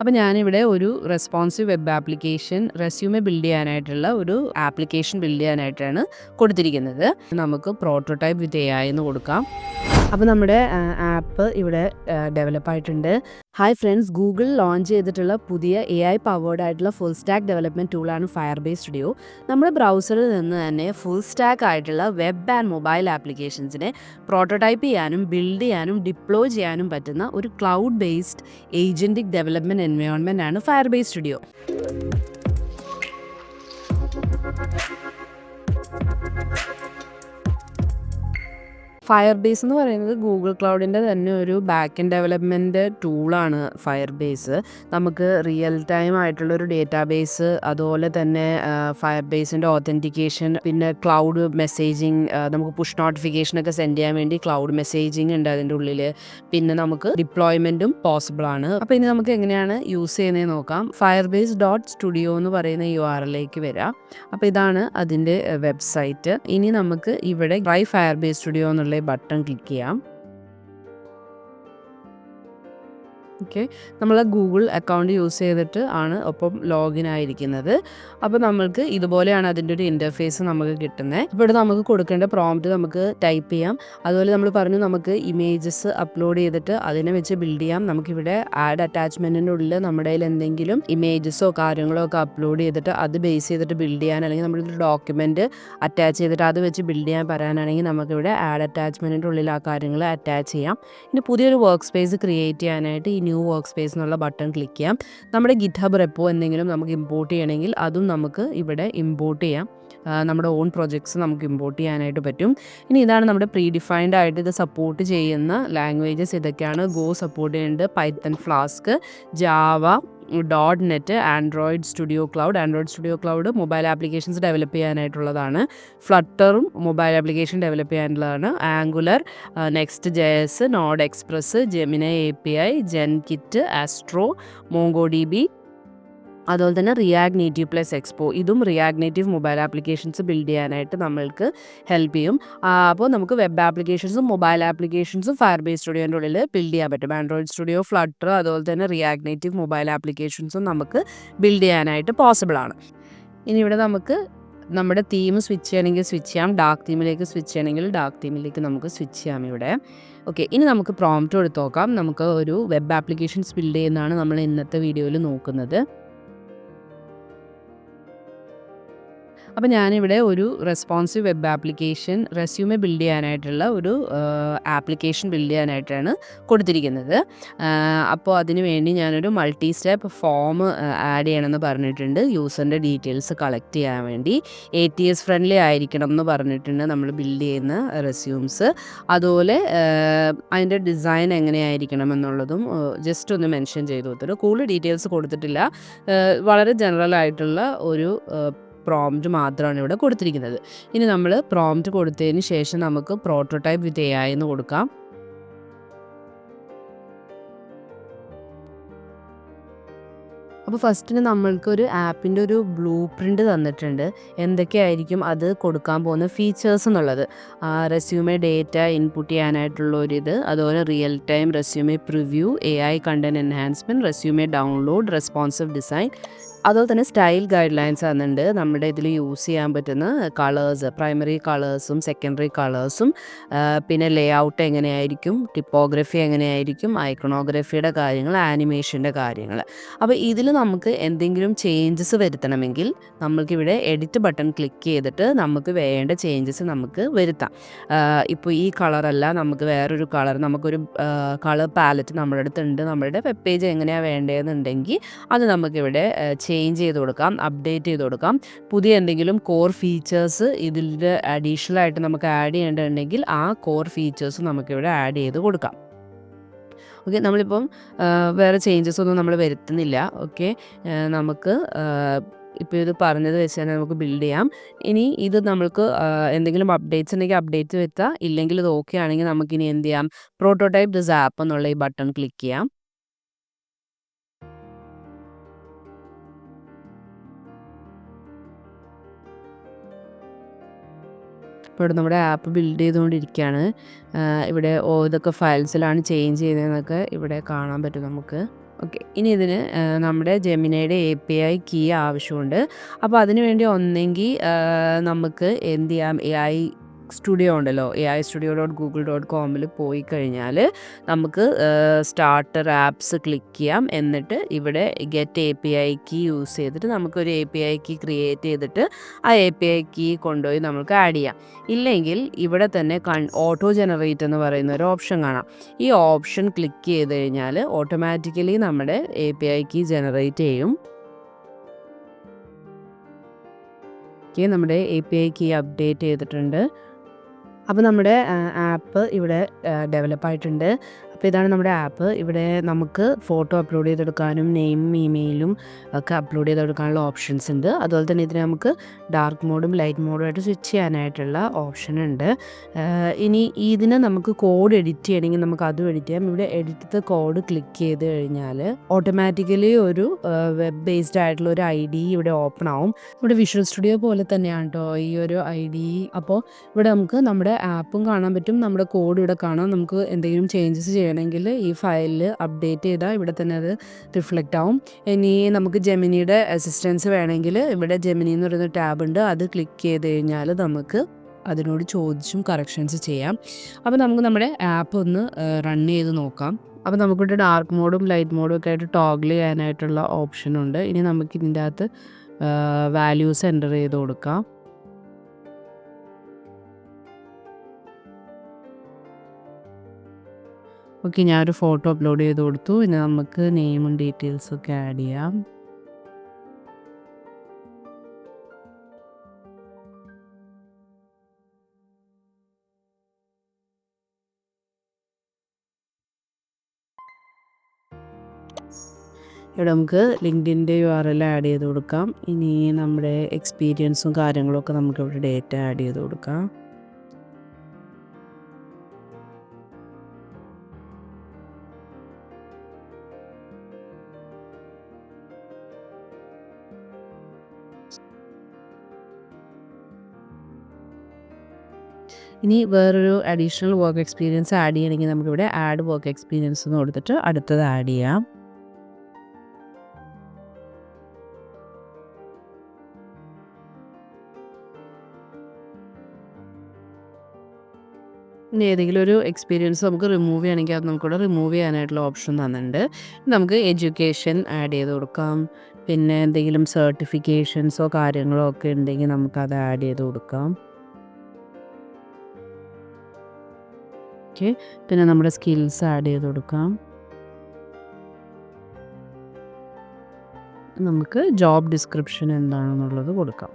അപ്പോൾ ഞാനിവിടെ ഒരു responsive web application resume build ചെയ്യാനായിട്ടുള്ള ഒരു ആപ്ലിക്കേഷൻ ബിൽഡ് ചെയ്യാനായിട്ടാണ് കൊടുത്തിരിക്കുന്നത്. നമുക്ക് പ്രോട്ടോടൈപ്പ് വിത്ത് എ എന്ന് കൊടുക്കാം. അപ്പോൾ നമ്മുടെ ആപ്പ് ഇവിടെ ഡെവലപ്പ് ആയിട്ടുണ്ട്. ഹായ് ഫ്രണ്ട്സ് ഗൂഗിൾ ലോഞ്ച് ചെയ്തിട്ടുള്ള പുതിയ എ ഐ പവേർഡ് ആയിട്ടുള്ള ഫുൾ സ്റ്റാക്ക് ഡെവലപ്മെന്റ് ടൂളാണ് ഫയർ ബേസ് സ്റ്റുഡിയോ നമ്മുടെ ബ്രൗസറിൽ നിന്ന് തന്നെ ഫുൾ സ്റ്റാക്ക് ആയിട്ടുള്ള വെബ് ആൻഡ് മൊബൈൽ ആപ്ലിക്കേഷൻസിനെ പ്രോട്ടോടൈപ്പ് ചെയ്യാനും ബിൽഡ് ചെയ്യാനും ഡിപ്ലോയ് ചെയ്യാനും പറ്റുന്ന ഒരു cloud based agentic development environment ആണ് Firebase studio Firebase എന്ന് പറയുന്നത് ഗൂഗിൾ ക്ലൗഡിന്റെ തന്നെ ഒരു ബാക്ക് എൻഡ് ഡെവലപ്മെന്റ് ടൂളാണ് ഫയർ ബേസ് നമുക്ക് റിയൽ ടൈം ആയിട്ടുള്ള ഒരു ഡേറ്റാബേസ് അതുപോലെ തന്നെ ഫയർ ബേസിന്റെ ഓതന്റിക്കേഷൻ പിന്നെ ക്ലൗഡ് മെസ്സേജിങ് നമുക്ക് പുഷ് നോട്ടിഫിക്കേഷൻ ഒക്കെ സെൻഡ് ചെയ്യാൻ വേണ്ടി ക്ലൗഡ് മെസ്സേജിങ് ഉണ്ട് അതിന്റെ ഉള്ളിൽ പിന്നെ നമുക്ക് ഡിപ്ലോയ്മെന്റും പോസിബിൾ ആണ്. അപ്പോൾ ഇനി നമുക്ക് എങ്ങനെയാണ് യൂസ് ചെയ്യുന്നത് നോക്കാം. ഫയർ ബേസ് ഡോട്ട് സ്റ്റുഡിയോ എന്ന് പറയുന്ന യു ആർ എല്ലേക്ക് വരാം. അപ്പോൾ ഇതാണ് അതിന്റെ വെബ്സൈറ്റ് ഇനി നമുക്ക് ഇവിടെ ട്രൈ ഫയർ ബേസ് സ്റ്റുഡിയോ എന്നുള്ള ബട്ടൺ ക്ലിക്ക് ചെയ്യാം ഓക്കെ. നമ്മൾ ഗൂഗിൾ അക്കൗണ്ട് യൂസ് ചെയ്തിട്ട് ആണ് ഒപ്പം ലോഗിൻ ആയിരിക്കുന്നത്. അപ്പോൾ നമ്മൾക്ക് ഇതുപോലെയാണ് അതിന്റെ ഒരു ഇന്റർഫേസ് നമുക്ക് കിട്ടുന്നത് അപ്പോൾ ഇവിടെ നമുക്ക് കൊടുക്കേണ്ട പ്രോംപ്റ്റ് നമുക്ക് ടൈപ്പ് ചെയ്യാം. അതുപോലെ നമ്മൾ പറഞ്ഞു നമുക്ക് ഇമേജസ് അപ്ലോഡ് ചെയ്തിട്ട് അതിനെ വെച്ച് ബിൽഡ് ചെയ്യാം. നമുക്കിവിടെ ആഡ് അറ്റാച്ച്മെന്റിന്റെ ഉള്ളിൽ നമ്മുടെ കയ്യിൽ എന്തെങ്കിലും ഇമേജസോ കാര്യങ്ങളോ ഒക്കെ അപ്ലോഡ് ചെയ്തിട്ട് അത് ബേസ് ചെയ്തിട്ട് ബിൽഡ് ചെയ്യാൻ അല്ലെങ്കിൽ നമ്മളൊരു ഡോക്യുമെന്റ് അറ്റാച്ച് ചെയ്തിട്ട് അത് വെച്ച് ബിൽഡ് ചെയ്യാൻ പറയാനാണെങ്കിൽ നമുക്കിവിടെ ആഡ് അറ്റാച്ച്മെന്റിന്റെ ഉള്ളിൽ ആ കാര്യങ്ങൾ അറ്റാച്ച് ചെയ്യാം. ഇനി പുതിയൊരു വർക്ക് സ്പേസ് ക്രിയേറ്റ് ചെയ്യാനായിട്ട് ന്യൂ വർക്ക് സ്പേസ് എന്നുള്ള ബട്ടൺ ക്ലിക്ക് ചെയ്യാം. നമ്മുടെ ഗിറ്റ് ഹബ് റെപ്പോ എന്തെങ്കിലും നമുക്ക് ഇമ്പോർട്ട് ചെയ്യണമെങ്കിൽ അതും നമുക്ക് ഇവിടെ ഇമ്പോർട്ട് ചെയ്യാം. നമ്മുടെ ഓൺ പ്രൊജക്ട്സ് നമുക്ക് ഇമ്പോർട്ട് ചെയ്യാനായിട്ട് പറ്റും. ഇനി ഇതാണ് നമ്മുടെ പ്രീ ഡിഫൈൻഡ് ആയിട്ട് ഇത് സപ്പോർട്ട് ചെയ്യുന്ന ലാംഗ്വേജസ് ഇതൊക്കെയാണ്. ഗോ സപ്പോർട്ട് ചെയ്യുന്നുണ്ട് Python flask Java dot net Android studio cloud. Android studio cloud mobile applications develop ചെയ്യാനായിട്ടുള്ളതാണ്. ഫ്ലട്ടറും mobile application develop ചെയ്യാനുള്ളതാണ്. Angular next J S node express Gemini A P I gen kit Astro Mongo D B അതുപോലെ തന്നെ React Native plus Expo ഇതും React Native mobile applications build ചെയ്യാനായിട്ട് നമ്മൾക്ക് help ചെയ്യും. അപ്പോൾ നമുക്ക് web ആപ്ലിക്കേഷൻസും മൊബൈൽ ആപ്ലിക്കേഷൻസും ഫയർ ബേസ് സ്റ്റുഡിയോന്റെ ഉള്ളിൽ ബിൽഡ് ചെയ്യാൻ പറ്റും. ആൻഡ്രോയിഡ് സ്റ്റുഡിയോ ഫ്ലട്ടർ അതുപോലെ തന്നെ റിയാക്ട് നേറ്റീവ് മൊബൈൽ ആപ്ലിക്കേഷൻസും നമുക്ക് ബിൽഡ് ചെയ്യാനായിട്ട് പോസിബിൾ ആണ്. ഇനി ഇവിടെ നമുക്ക് നമ്മുടെ തീം സ്വിച്ച് ചെയ്യണമെങ്കിൽ സ്വിച്ച് ചെയ്യാം. ഡാർക്ക് തീമിലേക്ക് സ്വിച്ച് ചെയ്യണമെങ്കിൽ ഡാർക്ക് തീമിലേക്ക് നമുക്ക് സ്വിച്ച് ചെയ്യാം ഇവിടെ. ഓക്കെ ഇനി നമുക്ക് പ്രോംപ്റ്റ് എടുത്ത് നോക്കാം. നമുക്ക് ഒരു വെബ് ആപ്ലിക്കേഷൻസ് ബിൽഡ് ചെയ്യുന്നതാണ് നമ്മൾ ഇന്നത്തെ വീഡിയോയിൽ നോക്കുന്നത്. അപ്പോൾ ഞാനിവിടെ ഒരു responsive web application resume build ചെയ്യാനായിട്ടുള്ള ഒരു ആപ്ലിക്കേഷൻ ബിൽഡ് ചെയ്യാനായിട്ടാണ് കൊടുത്തിരിക്കുന്നത്. അപ്പോൾ അതിന് വേണ്ടി ഞാനൊരു മൾട്ടി സ്റ്റെപ്പ് ഫോം ആഡ് ചെയ്യണമെന്ന് പറഞ്ഞിട്ടുണ്ട്. യൂസറിന്റെ ഡീറ്റെയിൽസ് കളക്ട് ചെയ്യാൻ വേണ്ടി. എ ടി എസ് ഫ്രണ്ട്ലി ആയിരിക്കണം എന്ന് പറഞ്ഞിട്ടുണ്ട് നമ്മൾ ബിൽഡ് ചെയ്യുന്ന റെസ്യൂംസ് അതുപോലെ അതിന്റെ ഡിസൈൻ എങ്ങനെയായിരിക്കണം എന്നുള്ളതും ജസ്റ്റ് ഒന്ന് മെൻഷൻ ചെയ്തു കൊടുത്തിട്ട് കൂടുതൽ ഡീറ്റെയിൽസ് കൊടുത്തിട്ടില്ല. വളരെ ജനറൽ ആയിട്ടുള്ള ഒരു പ്രോംപ്റ്റ് മാത്രമാണ് ഇവിടെ കൊടുത്തിരിക്കുന്നത്. ഇനി നമ്മൾ പ്രോംപ്റ്റ് കൊടുത്തതിന് ശേഷം നമുക്ക് പ്രോട്ടോടൈപ്പ് വിത്ത് എ എന്ന് കൊടുക്കാം. അപ്പോൾ ഫസ്റ്റിന് നമ്മൾക്ക് ഒരു ആപ്പിന്റെ ഒരു ബ്ലൂ പ്രിന്റ് തന്നിട്ടുണ്ട്. എന്തൊക്കെയായിരിക്കും അത് കൊടുക്കാൻ പോകുന്ന ഫീച്ചേഴ്സ് എന്നുള്ളത്. റെസ്യൂമെ ഡേറ്റ ഇൻപുട്ട് ചെയ്യാനായിട്ടുള്ള ഒരിത് അതുപോലെ real time resume preview A I content enhancement resume download responsive design അതുപോലെ തന്നെ സ്റ്റൈൽ ഗൈഡ് ലൈൻസ് തന്നിട്ടുണ്ട് നമ്മുടെ ഇതിൽ യൂസ് ചെയ്യാൻ പറ്റുന്ന കളേഴ്സ് പ്രൈമറി കളേഴ്സും സെക്കൻഡറി കളേഴ്സും പിന്നെ ലേ ഔട്ട് എങ്ങനെയായിരിക്കും ടിപ്പോഗ്രഫി എങ്ങനെയായിരിക്കും ഐക്കണോഗ്രഫിയുടെ കാര്യങ്ങൾ ആനിമേഷന്റെ കാര്യങ്ങൾ. അപ്പോൾ ഇതിൽ നമുക്ക് എന്തെങ്കിലും ചേഞ്ചസ് വരുത്തണമെങ്കിൽ നമ്മൾക്കിവിടെ എഡിറ്റ് ബട്ടൺ ക്ലിക്ക് ചെയ്തിട്ട് നമുക്ക് വേണ്ട ചേഞ്ചസ് നമുക്ക് വരുത്താം. ഇപ്പോൾ ഈ കളറല്ല നമുക്ക് വേറൊരു കളർ നമുക്കൊരു കളർ പാലറ്റ് നമ്മുടെ അടുത്തുണ്ട്. നമ്മുടെ വെബ് പേജ് എങ്ങനെയാണ് വേണ്ടതെന്നുണ്ടെങ്കിൽ അത് നമുക്കിവിടെ ചേഞ്ച് ചെയ്ത് കൊടുക്കാം അപ്ഡേറ്റ് ചെയ്ത് കൊടുക്കാം. പുതിയ എന്തെങ്കിലും കോർ ഫീച്ചേഴ്സ് ഇതിന്റെ അഡീഷണൽ ആയിട്ട് നമുക്ക് ആഡ് ചെയ്യേണ്ടതുണ്ടെങ്കിൽ ആ കോർ ഫീച്ചേഴ്സ് നമുക്കിവിടെ ആഡ് ചെയ്ത് കൊടുക്കാം. ഓക്കെ നമ്മളിപ്പം വേറെ ചേഞ്ചസ് ഒന്നും നമ്മൾ വരുത്തുന്നില്ല. ഓക്കെ നമുക്ക് ഇപ്പോൾ ഇത് പറഞ്ഞത് വെച്ച് തന്നെ നമുക്ക് ബിൽഡ് ചെയ്യാം. ഇനി ഇത് നമുക്ക് എന്തെങ്കിലും അപ്ഡേറ്റ്സ് ഉണ്ടെങ്കിൽ അപ്ഡേറ്റ് വരുത്താം. ഇല്ലെങ്കിൽ ഇത് ഓക്കെ ആണെങ്കിൽ നമുക്കിനി എന്ത് ചെയ്യാം? പ്രോട്ടോടൈപ്പ് ദിസ് ആപ്പ് എന്നുള്ള ഈ ബട്ടൺ ക്ലിക്ക് ചെയ്യാം. ഇപ്പോൾ നമ്മുടെ ആപ്പ് ബിൽഡ് ചെയ്തുകൊണ്ടിരിക്കുകയാണ്. ഇവിടെ ഓ ഇതൊക്കെ ഫയൽസിലാണ് ചേഞ്ച് ചെയ്യുന്നതെന്നൊക്കെ ഇവിടെ കാണാൻ പറ്റും നമുക്ക്. ഓക്കെ ഇനി ഇതിന് നമ്മുടെ ജെമിനയുടെ എ പി ഐ കീ ആവശ്യമുണ്ട്. അപ്പോൾ അതിനുവേണ്ടി ഒന്നെങ്കിൽ നമുക്ക് എന്ത് ചെയ്യാം? എ ഐ സ്റ്റുഡിയോ ഉണ്ടല്ലോ A I studio dot Google dot കോമിൽ പോയി കഴിഞ്ഞാൽ നമുക്ക് സ്റ്റാർട്ടർ ആപ്സ് ക്ലിക്ക് ചെയ്യാം. എന്നിട്ട് ഇവിടെ get A P I key use ചെയ്തിട്ട് നമുക്കൊരു A P I key create ചെയ്തിട്ട് ആ എ പി ഐ കീ കൊണ്ടുപോയി നമുക്ക് ആഡ് ചെയ്യാം. ഇല്ലെങ്കിൽ ഇവിടെ തന്നെ കൺ ഓട്ടോ ജനറേറ്റ് എന്ന് പറയുന്ന ഒരു ഓപ്ഷൻ കാണാം. ഈ ഓപ്ഷൻ ക്ലിക്ക് ചെയ്ത് കഴിഞ്ഞാൽ ഓട്ടോമാറ്റിക്കലി നമ്മുടെ A P I key generate ചെയ്യും. നമ്മുടെ A P I key update ചെയ്തിട്ടുണ്ട്. അപ്പോൾ നമ്മുടെ ആപ്പ് ഇവിടെ ഡെവലപ്പായിട്ടുണ്ട് അപ്പോൾ ഇതാണ് നമ്മുടെ ആപ്പ്. ഇവിടെ നമുക്ക് ഫോട്ടോ അപ്ലോഡ് ചെയ്തെടുക്കാനും നെയിമും ഇമെയിലും ഒക്കെ അപ്ലോഡ് ചെയ്തെടുക്കാനുള്ള ഓപ്ഷൻസ് ഉണ്ട്. അതുപോലെ തന്നെ ഇതിന് നമുക്ക് ഡാർക്ക് മോഡും ലൈറ്റ് മോഡും ആയിട്ട് സ്വിച്ച് ചെയ്യാനായിട്ടുള്ള ഓപ്ഷൻ ഉണ്ട്. ഇനി ഇതിന് നമുക്ക് കോഡ് എഡിറ്റ് ചെയ്യണമെങ്കിൽ നമുക്ക് അതും എഡിറ്റ് ചെയ്യാം. ഇവിടെ എഡിറ്റ് കോഡ് ക്ലിക്ക് ചെയ്ത് കഴിഞ്ഞാൽ ഓട്ടോമാറ്റിക്കലി ഒരു വെബ് ബേസ്ഡ് ആയിട്ടുള്ള ഒരു ഐ ഡി ഇവിടെ ഓപ്പൺ ആവും. ഇവിടെ വിഷ്വൽ സ്റ്റുഡിയോ പോലെ തന്നെയാണ് കേട്ടോ ഈ ഒരു ഐ ഡി. അപ്പോൾ ഇവിടെ നമുക്ക് നമ്മുടെ ആപ്പും കാണാൻ പറ്റും. നമ്മുടെ കോഡ് ഇവിടെ കാണാം. നമുക്ക് എന്തെങ്കിലും ചേഞ്ചസ് ചെയ്യണമെങ്കിൽ ഈ ഫയലിൽ അപ്ഡേറ്റ് ചെയ്താൽ ഇവിടെ തന്നെ അത് റിഫ്ലക്റ്റ് ആവും. ഇനി നമുക്ക് ജെമിനിയുടെ അസിസ്റ്റൻസ് വേണമെങ്കിൽ ഇവിടെ ജെമിനി എന്ന് പറയുന്ന ടാബ് ഉണ്ട്. അത് ക്ലിക്ക് ചെയ്ത് കഴിഞ്ഞാൽ നമുക്ക് അതിനോട് ചോദിച്ചും കറക്ഷൻസ് ചെയ്യാം. അപ്പോൾ നമുക്ക് നമ്മുടെ ആപ്പ് ഒന്ന് റൺ ചെയ്ത് നോക്കാം. അപ്പോൾ നമുക്കിവിടെ ഡാർക്ക് മോഡും ലൈറ്റ് മോഡും ഒക്കെ ആയിട്ട് ടോഗിൾ ചെയ്യാനായിട്ടുള്ള ഓപ്ഷൻ ഉണ്ട്. ഇനി നമുക്ക് ഇതിന്റെ അകത്ത് വാല്യൂസ് എന്റർ ചെയ്ത് കൊടുക്കാം. ഓക്കെ ഞാനൊരു ഫോട്ടോ അപ്ലോഡ് ചെയ്ത് കൊടുത്തു. പിന്നെ നമുക്ക് നെയിമും ഡീറ്റെയിൽസും ഒക്കെ ആഡ് ചെയ്യാം. ഇവിടെ നമുക്ക് ലിങ്ക്ഡിന്റെ യു ആർ എൽ ആഡ് ചെയ്ത് കൊടുക്കാം. ഇനി നമ്മുടെ എക്സ്പീരിയൻസും കാര്യങ്ങളൊക്കെ നമുക്കിവിടെ ഡേറ്റ ആഡ് ചെയ്ത് കൊടുക്കാം. ഇനി വേറൊരു അഡീഷണൽ വർക്ക് എക്സ്പീരിയൻസ് ആഡ് ചെയ്യണമെങ്കിൽ നമുക്കിവിടെ ആഡ് വർക്ക് എക്സ്പീരിയൻസ് എന്ന് കൊടുത്തിട്ട് അടുത്തത് ആഡ് ചെയ്യാം. ഇനി ഏതെങ്കിലും ഒരു എക്സ്പീരിയൻസ് നമുക്ക് റിമൂവ് ചെയ്യണമെങ്കിൽ അത് നമുക്കിവിടെ റിമൂവ് ചെയ്യാനായിട്ടുള്ള ഓപ്ഷൻ തന്നിട്ടുണ്ട്. നമുക്ക് എഡ്യൂക്കേഷൻ ആഡ് ചെയ്ത് കൊടുക്കാം. പിന്നെ എന്തെങ്കിലും സർട്ടിഫിക്കേഷൻസോ കാര്യങ്ങളോ ഒക്കെ ഉണ്ടെങ്കിൽ നമുക്കത് ആഡ് ചെയ്ത് കൊടുക്കാം. ഓക്കെ. പിന്നെ നമ്മുടെ സ്കിൽസ് ആഡ് ചെയ്ത് കൊടുക്കാം. നമുക്ക് ജോബ് ഡിസ്ക്രിപ്ഷൻ എന്താണെന്നുള്ളത് കൊടുക്കാം.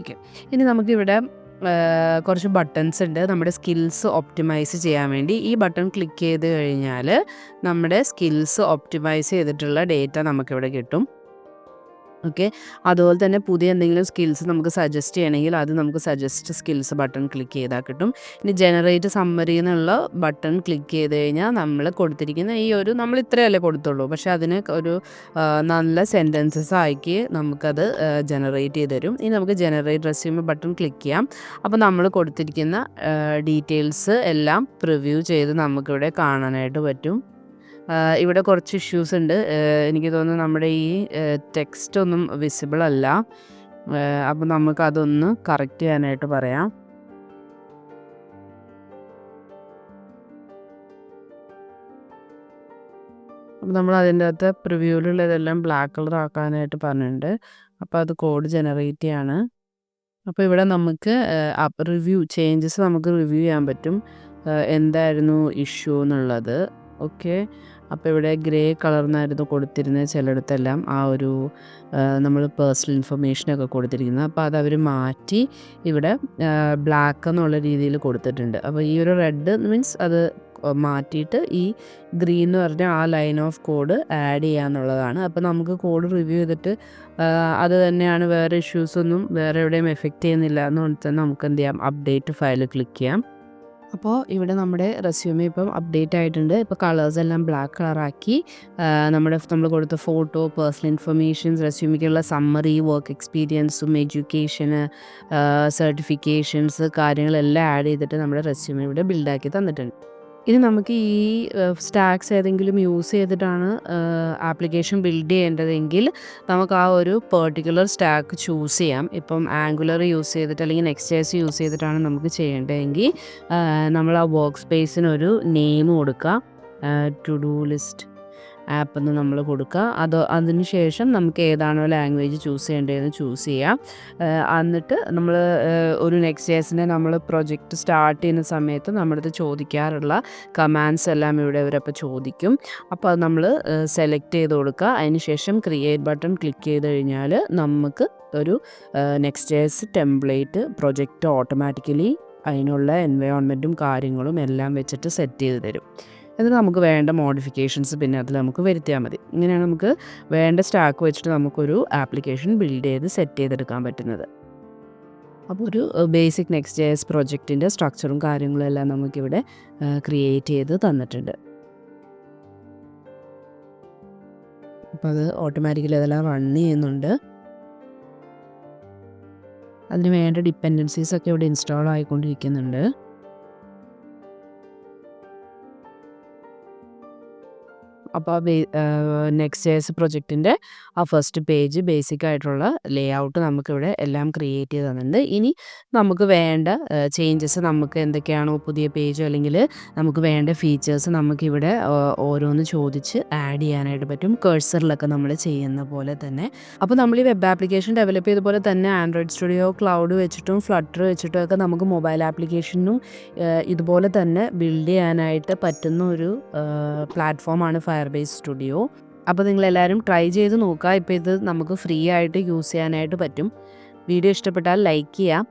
ഓക്കെ. ഇനി നമുക്കിവിടെ കുറച്ച് ബട്ടൺസ് ഉണ്ട്. നമ്മുടെ സ്കിൽസ് ഒപ്റ്റിമൈസ് ചെയ്യാൻ വേണ്ടി. ഈ ബട്ടൺ ക്ലിക്ക് ചെയ്ത് കഴിഞ്ഞാൽ നമ്മുടെ സ്കിൽസ് ഒപ്റ്റിമൈസ് ചെയ്തിട്ടുള്ള ഡേറ്റ നമുക്കിവിടെ കിട്ടും. ഓക്കെ? അതുപോലെ തന്നെ പുതിയ എന്തെങ്കിലും സ്കിൽസ് നമുക്ക് സജസ്റ്റ് ചെയ്യണമെങ്കിൽ അത് നമുക്ക് സജസ്റ്റ് സ്കിൽസ് ബട്ടൺ ക്ലിക്ക് ചെയ്താൽ കിട്ടും. ഇനി ജനറേറ്റ് സമ്മറി എന്നുള്ള ബട്ടൺ ക്ലിക്ക് ചെയ്ത് കഴിഞ്ഞാൽ നമ്മൾ കൊടുത്തിരിക്കുന്ന ഈ ഒരു നമ്മൾ ഇത്രയല്ലേ കൊടുത്തുള്ളൂ. പക്ഷേ അതിന് ഒരു നല്ല സെന്റൻസസ് ആക്കി നമുക്കത് ജനറേറ്റ് ചെയ്ത് തരും. ഇനി നമുക്ക് ജനറേറ്റ് റെസ്യൂമ് ബട്ടൺ ക്ലിക്ക് ചെയ്യാം. അപ്പോൾ നമ്മൾ കൊടുത്തിരിക്കുന്ന ഡീറ്റെയിൽസ് എല്ലാം പ്രിവ്യൂ ചെയ്ത് നമുക്കിവിടെ കാണാനായിട്ട് പറ്റും. ഇവിടെ കുറച്ച് ഇഷ്യൂസ് ഉണ്ട്. എനിക്ക് തോന്നുന്നു നമ്മുടെ ഈ ടെക്സ്റ്റ് ഒന്നും വിസിബിൾ അല്ല. അപ്പം നമുക്ക് അതൊന്ന് കറക്റ്റ് ചെയ്യാനായിട്ട് പറയാം. അപ്പം നമ്മൾ അതിന്റെ അകത്ത് പ്രിവ്യൂവിലുള്ളതെല്ലാം ബ്ലാക്ക് കളർ ആക്കാനായിട്ട് പറഞ്ഞിട്ടുണ്ട്. അപ്പോൾ അത് കോഡ് ജനറേറ്റ് ചെയ്യാണ്. അപ്പോൾ ഇവിടെ നമുക്ക് റിവ്യൂ ചേഞ്ചസ് നമുക്ക് റിവ്യൂ ചെയ്യാൻ പറ്റും. എന്തായിരുന്നു ഇഷ്യൂ എന്നുള്ളത്. ഓക്കെ. അപ്പോൾ ഇവിടെ ഗ്രേ കളർന്നായിരുന്നു കൊടുത്തിരുന്നത് ചിലയിടത്തെല്ലാം ആ ഒരു നമ്മൾ പേഴ്സണൽ ഇൻഫർമേഷനൊക്കെ കൊടുത്തിരിക്കുന്നത്. അപ്പോൾ അത് മാറ്റി ഇവിടെ ബ്ലാക്ക് എന്നുള്ള രീതിയിൽ കൊടുത്തിട്ടുണ്ട്. അപ്പോൾ ഈ ഒരു റെഡ് മീൻസ് അത് മാറ്റിയിട്ട് ഈ ഗ്രീൻ എന്ന് പറഞ്ഞ ആ ലൈൻ ഓഫ് കോഡ് ആഡ് ചെയ്യാന്നുള്ളതാണ് അപ്പോൾ നമുക്ക് കോഡ് റിവ്യൂ ചെയ്തിട്ട് അത് തന്നെയാണ് വേറെ ഇഷ്യൂസൊന്നും വേറെ എവിടെയും എഫക്റ്റ് ചെയ്യുന്നില്ല എന്ന് പറഞ്ഞാൽ നമുക്ക് എന്ത് ചെയ്യാം? അപ്ഡേറ്റ് ഫയൽ ക്ലിക്ക് ചെയ്യാം. അപ്പോൾ ഇവിടെ നമ്മുടെ റെസ്യൂമെ ഇപ്പം അപ്ഡേറ്റ് ആയിട്ടുണ്ട്. ഇപ്പോൾ കളേഴ്സ് എല്ലാം ബ്ലാക്ക് കളറാക്കി നമ്മുടെ നമ്മൾ കൊടുത്ത ഫോട്ടോ പേഴ്സണൽ ഇൻഫർമേഷൻസ് റെസ്യൂമിക്കുള്ള സമ്മറി വർക്ക് എക്സ്പീരിയൻസും എഡ്യൂക്കേഷന് സർട്ടിഫിക്കേഷൻസ് കാര്യങ്ങളെല്ലാം ആഡ് ചെയ്തിട്ട് നമ്മുടെ റെസ്യൂമെ ഇവിടെ ബിൽഡാക്കി തന്നിട്ടുണ്ട്. ഇനി നമുക്ക് ഈ സ്റ്റാക്സ് ഏതെങ്കിലും യൂസ് ചെയ്തിട്ടാണ് ആപ്ലിക്കേഷൻ ബിൽഡ് ചെയ്യേണ്ടതെങ്കിൽ നമുക്ക് ആ ഒരു പെർട്ടിക്കുലർ സ്റ്റാക്ക് ചൂസ് ചെയ്യാം. ഇപ്പം ആംഗുലർ യൂസ് ചെയ്തിട്ട് അല്ലെങ്കിൽ നെക്സ്റ്റ് യൂസ് ചെയ്തിട്ടാണ് നമുക്ക് ചെയ്യേണ്ടതെങ്കിൽ നമ്മൾ ആ വർക്ക് സ്പേസിനൊരു നെയിം കൊടുക്കുക ടു ഡു ലിസ്റ്റ് ആപ്പ് എന്ന് നമ്മൾ കൊടുക്കുക. അത് അതിനുശേഷം നമുക്ക് ഏതാണോ ലാംഗ്വേജ് ചൂസ് ചെയ്യേണ്ടതെന്ന് ചൂസ് ചെയ്യാം. എന്നിട്ട് നമ്മൾ ഒരു നെക്സ്റ്റ് ഡേസിനെ നമ്മൾ പ്രൊജക്റ്റ് സ്റ്റാർട്ട് ചെയ്യുന്ന സമയത്ത് നമ്മളിത് ചോദിക്കാറുള്ള കമാൻഡ്സ് എല്ലാം ഇവിടെ ഇവരപ്പോൾ ചോദിക്കും. അപ്പോൾ അത് നമ്മൾ സെലക്ട് ചെയ്ത് കൊടുക്കുക. അതിനുശേഷം ക്രിയേറ്റ് ബട്ടൺ ക്ലിക്ക് ചെയ്ത് കഴിഞ്ഞാൽ നമുക്ക് ഒരു next days template project automatically അതിനുള്ള എൻവയോൺമെന്റും കാര്യങ്ങളും എല്ലാം വെച്ചിട്ട് സെറ്റ് ചെയ്ത് തരും. എന്നിട്ട് നമുക്ക് വേണ്ട മോഡിഫിക്കേഷൻസ് പിന്നെ അതിൽ നമുക്ക് വരുത്തിയാൽ മതി. ഇങ്ങനെയാണ് നമുക്ക് വേണ്ട സ്റ്റാക്ക് വെച്ചിട്ട് നമുക്കൊരു ആപ്ലിക്കേഷൻ ബിൽഡ് ചെയ്ത് സെറ്റ് ചെയ്തെടുക്കാൻ പറ്റുന്നത്. അപ്പോൾ ഒരു ബേസിക് നെക്സ്റ്റ് എസ് പ്രൊജക്റ്റിന്റെ സ്ട്രക്ചറും കാര്യങ്ങളും എല്ലാം നമുക്കിവിടെ ക്രിയേറ്റ് ചെയ്ത് തന്നിട്ടുണ്ട്. അപ്പോൾ അത് ഓട്ടോമാറ്റിക്കലി അതെല്ലാം റൺ ചെയ്യുന്നുണ്ട്. അതിന് വേണ്ട ഡിപ്പെൻഡൻസീസ് ഒക്കെ ഇവിടെ ഇൻസ്റ്റാൾ ആയിക്കൊണ്ടിരിക്കുന്നുണ്ട്. അപ്പോൾ നെക്സ്റ്റ് ജേസ് പ്രൊജക്റ്റിന്റെ ആ ഫസ്റ്റ് പേജ് ബേസിക് ആയിട്ടുള്ള ലേ ഔട്ട് നമുക്കിവിടെ എല്ലാം ക്രിയേറ്റ് ചെയ്ത് തന്നിട്ടുണ്ട്. ഇനി നമുക്ക് വേണ്ട ചേഞ്ചസ് നമുക്ക് എന്തൊക്കെയാണോ പുതിയ പേജോ അല്ലെങ്കിൽ നമുക്ക് വേണ്ട ഫീച്ചേഴ്സ് നമുക്കിവിടെ ഓരോന്ന് ചോദിച്ച് ആഡ് ചെയ്യാനായിട്ട് പറ്റും. കേഴ്സറിലൊക്കെ നമ്മൾ ചെയ്യുന്ന പോലെ തന്നെ. അപ്പോൾ നമ്മൾ ഈ വെബ് ആപ്ലിക്കേഷൻ ഡെവലപ്പ് ചെയ്ത പോലെ തന്നെ ആൻഡ്രോയിഡ് സ്റ്റുഡിയോ ക്ലൗഡ് വെച്ചിട്ടും ഫ്ലട്ടർ വെച്ചിട്ടും ഒക്കെ നമുക്ക് മൊബൈൽ ആപ്ലിക്കേഷനും ഇതുപോലെ തന്നെ ബിൽഡ് ചെയ്യാനായിട്ട് പറ്റുന്ന ഒരു പ്ലാറ്റ്ഫോമാണ് ഫയർ ബേസ് സ്റ്റുഡിയോ അപ്പോൾ നിങ്ങളെല്ലാവരും ട്രൈ ചെയ്ത് നോക്കുക. ഇപ്പോൾ ഇത് നമുക്ക് ഫ്രീ ആയിട്ട് യൂസ് ചെയ്യാനായിട്ട് പറ്റും. വീഡിയോ ഇഷ്ടപ്പെട്ടാൽ ലൈക്ക് ചെയ്യാം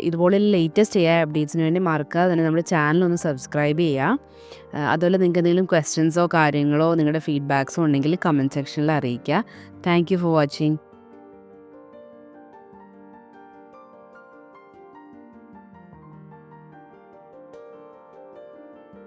ഇതുപോലെ ലേറ്റസ്റ്റ് ചെയ്യാൻ അപ്ഡേറ്റ്സിന് വേണ്ടി മറക്കുക തന്നെ നമ്മുടെ ചാനൽ ഒന്ന് സബ്സ്ക്രൈബ് ചെയ്യുക. അതുപോലെ നിങ്ങൾക്ക് എന്തെങ്കിലും ക്വസ്റ്റ്യൻസോ കാര്യങ്ങളോ നിങ്ങളുടെ ഫീഡ്ബാക്സോ ഉണ്ടെങ്കിൽ കമന്റ് സെക്ഷനിൽ അറിയിക്കുക. Thank for watching